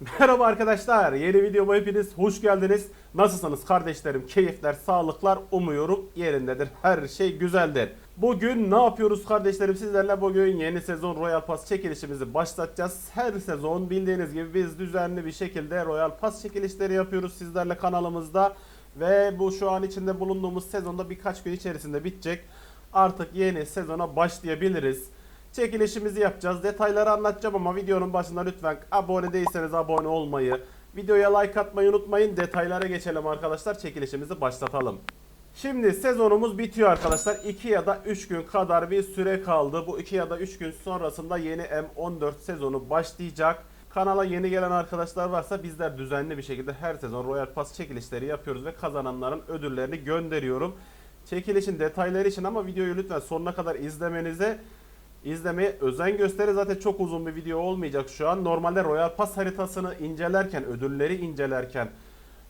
Merhaba arkadaşlar. Yeni videoma hepiniz hoş geldiniz. Nasılsınız kardeşlerim? Keyifler, sağlıklar umuyorum yerindedir. Her şey güzeldir. Bugün ne yapıyoruz kardeşlerim? Sizlerle bugün yeni sezon Royal Pass çekilişimizi başlatacağız. Her sezon bildiğiniz gibi biz düzenli bir şekilde Royal Pass çekilişleri yapıyoruz sizlerle kanalımızda. Ve bu şu an içinde bulunduğumuz sezonda birkaç gün içerisinde bitecek. Artık yeni sezona başlayabiliriz. Çekilişimizi yapacağız. Detayları anlatacağım ama videonun başında lütfen abone değilseniz abone olmayı, videoya like atmayı unutmayın. Detaylara geçelim arkadaşlar. Çekilişimizi başlatalım. Şimdi sezonumuz bitiyor arkadaşlar. 2 ya da 3 gün kadar bir süre kaldı. Bu 2 ya da 3 gün sonrasında yeni M14 sezonu başlayacak. Kanala yeni gelen arkadaşlar varsa bizler düzenli bir şekilde her sezon Royal Pass çekilişleri yapıyoruz ve kazananların ödüllerini gönderiyorum. Çekilişin detayları için ama videoyu lütfen sonuna kadar izlemenize izlemeye özen gösterin. Zaten çok uzun bir video olmayacak şu an. Normalde Royal Pass haritasını incelerken, ödülleri incelerken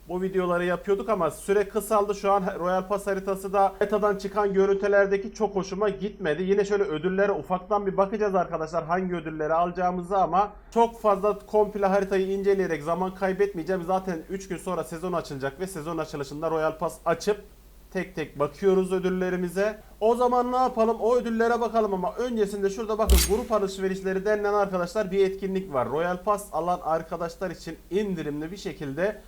bu videoları yapıyorduk ama süre kısaldı. Şu an Royal Pass haritası da betadan çıkan görüntülerdeki çok hoşuma gitmedi. Yine şöyle ödüllere ufaktan bir bakacağız arkadaşlar hangi ödülleri alacağımızı ama çok fazla komple haritayı inceleyerek zaman kaybetmeyeceğim. Zaten 3 gün sonra sezon açılacak ve sezon açılışında Royal Pass açıp tek tek bakıyoruz ödüllerimize. O zaman ne yapalım? O ödüllere bakalım ama öncesinde şurada bakın grup alışverişleri denilen arkadaşlar bir etkinlik var. Royal Pass alan arkadaşlar için indirimli bir şekilde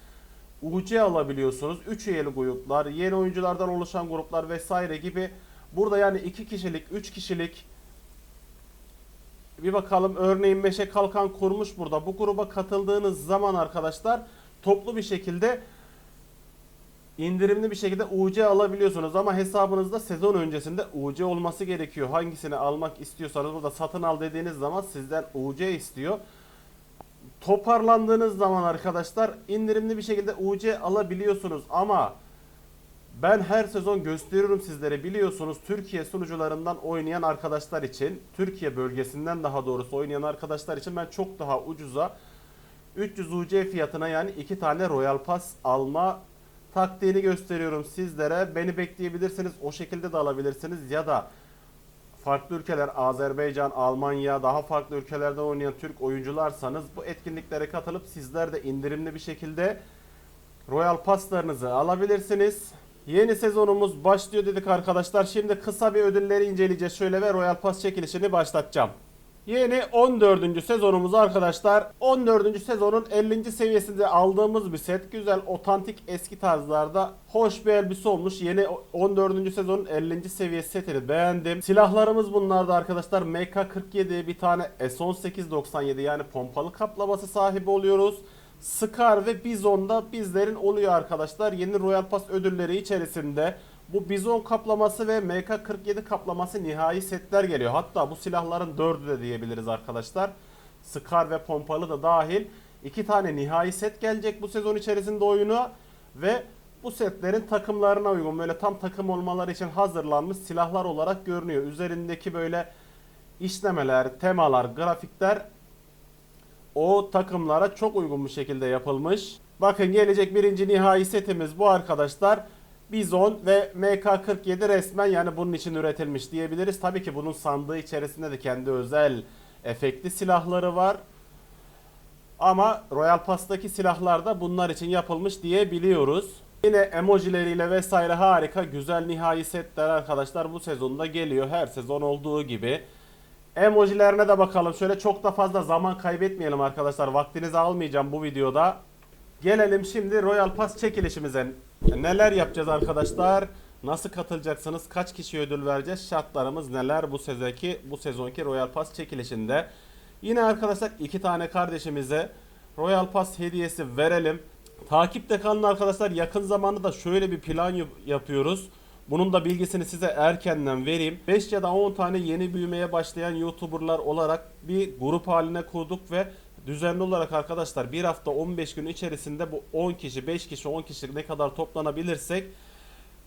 UC alabiliyorsunuz. 3 üyeli gruplar, yeni oyunculardan oluşan gruplar vesaire gibi. Burada yani 2 kişilik, 3 kişilik bir bakalım örneğin Meşe Kalkan kurmuş burada. Bu gruba katıldığınız zaman arkadaşlar toplu bir şekilde indirimli bir şekilde UC alabiliyorsunuz ama hesabınızda sezon öncesinde UC olması gerekiyor. Hangisini almak istiyorsanız burada satın al dediğiniz zaman sizden UC istiyor. Toparlandığınız zaman arkadaşlar indirimli bir şekilde UC alabiliyorsunuz ama ben her sezon gösteriyorum sizlere biliyorsunuz Türkiye sunucularından oynayan arkadaşlar için Türkiye bölgesinden daha doğrusu oynayan arkadaşlar için ben çok daha ucuza 300 UC fiyatına yani iki tane Royal Pass alma taktiğini gösteriyorum sizlere. Beni bekleyebilirsiniz. O şekilde de alabilirsiniz ya da farklı ülkeler Azerbaycan, Almanya, daha farklı ülkelerden oynayan Türk oyuncularsanız bu etkinliklere katılıp sizler de indirimli bir şekilde Royal Pass'larınızı alabilirsiniz. Yeni sezonumuz başlıyor dedik arkadaşlar. Şimdi kısa bir ödülleri inceleyeceğiz şöyle ve Royal Pass çekilişini başlatacağım. Yeni 14. sezonumuz arkadaşlar. 14. sezonun 50. seviyesinde aldığımız bir set. Güzel, otantik, eski tarzlarda hoş bir elbise olmuş. Yeni 14. sezonun 50. seviyesi setini beğendim. Silahlarımız bunlarda arkadaşlar. MK47 bir tane S1897 yani pompalı kaplaması sahibi oluyoruz. Scar ve Bizon'da bizlerin oluyor arkadaşlar. Yeni Royal Pass ödülleri içerisinde bu Bizon kaplaması ve MK47 kaplaması nihai setler geliyor. Hatta bu silahların dördü de diyebiliriz arkadaşlar. Scar ve pompalı da dahil. iki tane nihai set gelecek bu sezon içerisinde oyunu. Ve bu setlerin takımlarına uygun böyle tam takım olmaları için hazırlanmış silahlar olarak görünüyor. Üzerindeki böyle işlemeler, temalar, grafikler o takımlara çok uygun bir şekilde yapılmış. Bakın gelecek birinci nihai setimiz bu arkadaşlar. Bizon ve MK47 resmen yani bunun için üretilmiş diyebiliriz. Tabii ki bunun sandığı içerisinde de kendi özel efektli silahları var. Ama Royal Pass'taki silahlar da bunlar için yapılmış diyebiliyoruz. Yine emojileriyle vesaire harika güzel nihai setler arkadaşlar bu sezonda geliyor. Her sezon olduğu gibi. Emojilerine de bakalım. Şöyle çok da fazla zaman kaybetmeyelim arkadaşlar. Vaktinizi almayacağım bu videoda. Gelelim şimdi Royal Pass çekilişimize. Neler yapacağız arkadaşlar? Nasıl katılacaksınız? Kaç kişi ödül vereceğiz? Şartlarımız neler bu sezonki bu sezonki Royal Pass çekilişinde? Yine arkadaşlar iki tane kardeşimize Royal Pass hediyesi verelim. Takipte kalın arkadaşlar. Yakın zamanda da şöyle bir plan yap- yapıyoruz. Bunun da bilgisini size erkenden vereyim. 5 ya da 10 tane yeni büyümeye başlayan YouTuber'lar olarak bir grup haline kurduk ve düzenli olarak arkadaşlar bir hafta 15 gün içerisinde bu 10 kişi, 5 kişi, 10 kişi ne kadar toplanabilirsek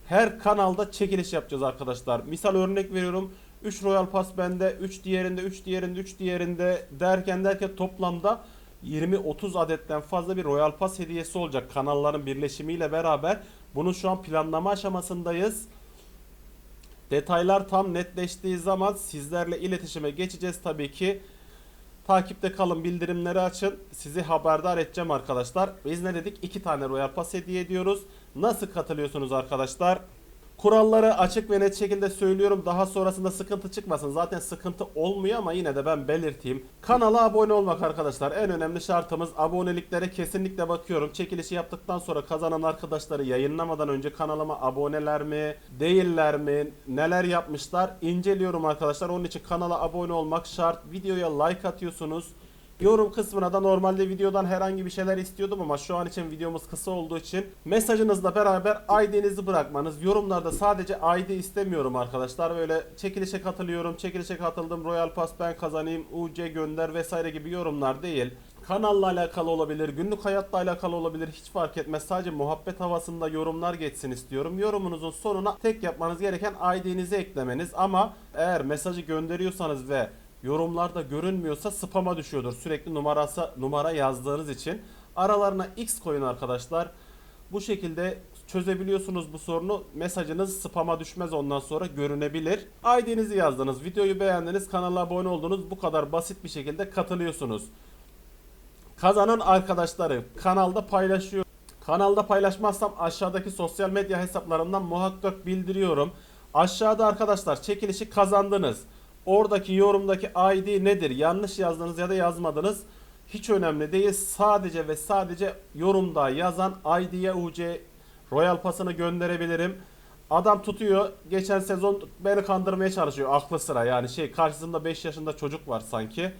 her kanalda çekiliş yapacağız arkadaşlar. Misal örnek veriyorum. 3 Royal Pass bende, 3 diğerinde, 3 diğerinde, 3 diğerinde derken derken toplamda 20-30 adetten fazla bir Royal Pass hediyesi olacak kanalların birleşimiyle beraber. Bunun şu an planlama aşamasındayız. Detaylar tam netleştiği zaman sizlerle iletişime geçeceğiz tabii ki. Takipte kalın, bildirimleri açın. Sizi haberdar edeceğim arkadaşlar. Biz ne dedik? İki tane Royal Pass hediye ediyoruz. Nasıl katılıyorsunuz arkadaşlar? Kuralları açık ve net şekilde söylüyorum. Daha sonrasında sıkıntı çıkmasın. Zaten sıkıntı olmuyor ama yine de ben belirteyim. Kanala abone olmak arkadaşlar. En önemli şartımız aboneliklere kesinlikle bakıyorum. Çekilişi yaptıktan sonra kazanan arkadaşları yayınlamadan önce kanalıma aboneler mi, değiller mi, neler yapmışlar inceliyorum arkadaşlar. Onun için kanala abone olmak şart. Videoya like atıyorsunuz. Yorum kısmına da normalde videodan herhangi bir şeyler istiyordum ama şu an için videomuz kısa olduğu için mesajınızla beraber ID'nizi bırakmanız. Yorumlarda sadece ID istemiyorum arkadaşlar. Böyle çekilişe katılıyorum, çekilişe katıldım, Royal Pass ben kazanayım, UC gönder vesaire gibi yorumlar değil. Kanalla alakalı olabilir, günlük hayatla alakalı olabilir hiç fark etmez. Sadece muhabbet havasında yorumlar geçsin istiyorum. Yorumunuzun sonuna tek yapmanız gereken ID'nizi eklemeniz ama eğer mesajı gönderiyorsanız ve yorumlarda görünmüyorsa spam'a düşüyordur. Sürekli numarası numara yazdığınız için. Aralarına X koyun arkadaşlar. Bu şekilde çözebiliyorsunuz bu sorunu. Mesajınız spam'a düşmez ondan sonra görünebilir. ID'nizi yazdınız, videoyu beğendiniz, kanala abone oldunuz. Bu kadar basit bir şekilde katılıyorsunuz. Kazanan arkadaşları kanalda paylaşıyor. Kanalda paylaşmazsam aşağıdaki sosyal medya hesaplarından muhakkak bildiriyorum. Aşağıda arkadaşlar çekilişi kazandınız. Oradaki yorumdaki ID nedir? Yanlış yazdınız ya da yazmadınız. Hiç önemli değil. Sadece ve sadece yorumda yazan ID'ye UC Royal Pass'ını gönderebilirim. Adam tutuyor. Geçen sezon beni kandırmaya çalışıyor. Aklı sıra yani şey karşısında 5 yaşında çocuk var sanki.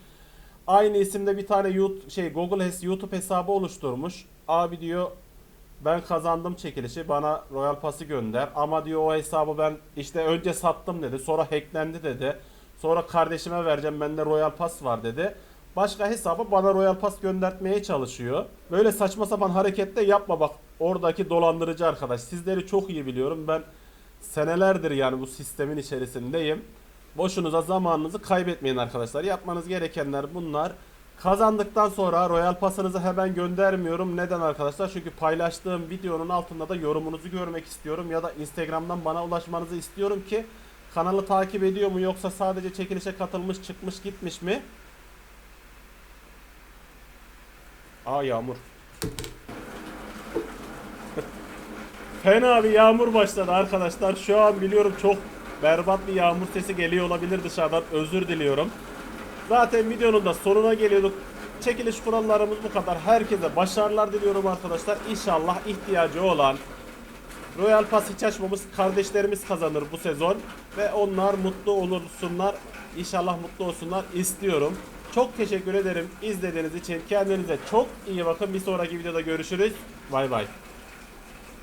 Aynı isimde bir tane YouTube, şey Google YouTube hesabı oluşturmuş. Abi diyor ben kazandım çekilişi bana Royal Pass'ı gönder. Ama diyor o hesabı ben işte önce sattım dedi. Sonra hacklendi dedi. Sonra kardeşime vereceğim bende Royal Pass var dedi. Başka hesabı bana Royal Pass göndertmeye çalışıyor. Böyle saçma sapan harekette yapma bak. Oradaki dolandırıcı arkadaş. Sizleri çok iyi biliyorum. Ben senelerdir yani bu sistemin içerisindeyim. Boşunuza zamanınızı kaybetmeyin arkadaşlar. Yapmanız gerekenler bunlar. Kazandıktan sonra Royal Pass'ınızı hemen göndermiyorum. Neden arkadaşlar? Çünkü paylaştığım videonun altında da yorumunuzu görmek istiyorum. Ya da Instagram'dan bana ulaşmanızı istiyorum ki kanalı takip ediyor mu yoksa sadece çekilişe katılmış çıkmış gitmiş mi? Aa yağmur. Fena bir yağmur başladı arkadaşlar. Şu an biliyorum çok berbat bir yağmur sesi geliyor olabilir dışarıdan. Özür diliyorum. Zaten videonun da sonuna geliyorduk. Çekiliş kurallarımız bu kadar. Herkese başarılar diliyorum arkadaşlar. İnşallah ihtiyacı olan Royal Pass hiç açmamız kardeşlerimiz kazanır bu sezon. Ve onlar mutlu olursunlar. İnşallah mutlu olsunlar istiyorum. Çok teşekkür ederim izlediğiniz için. Kendinize çok iyi bakın. Bir sonraki videoda görüşürüz. Bay bay.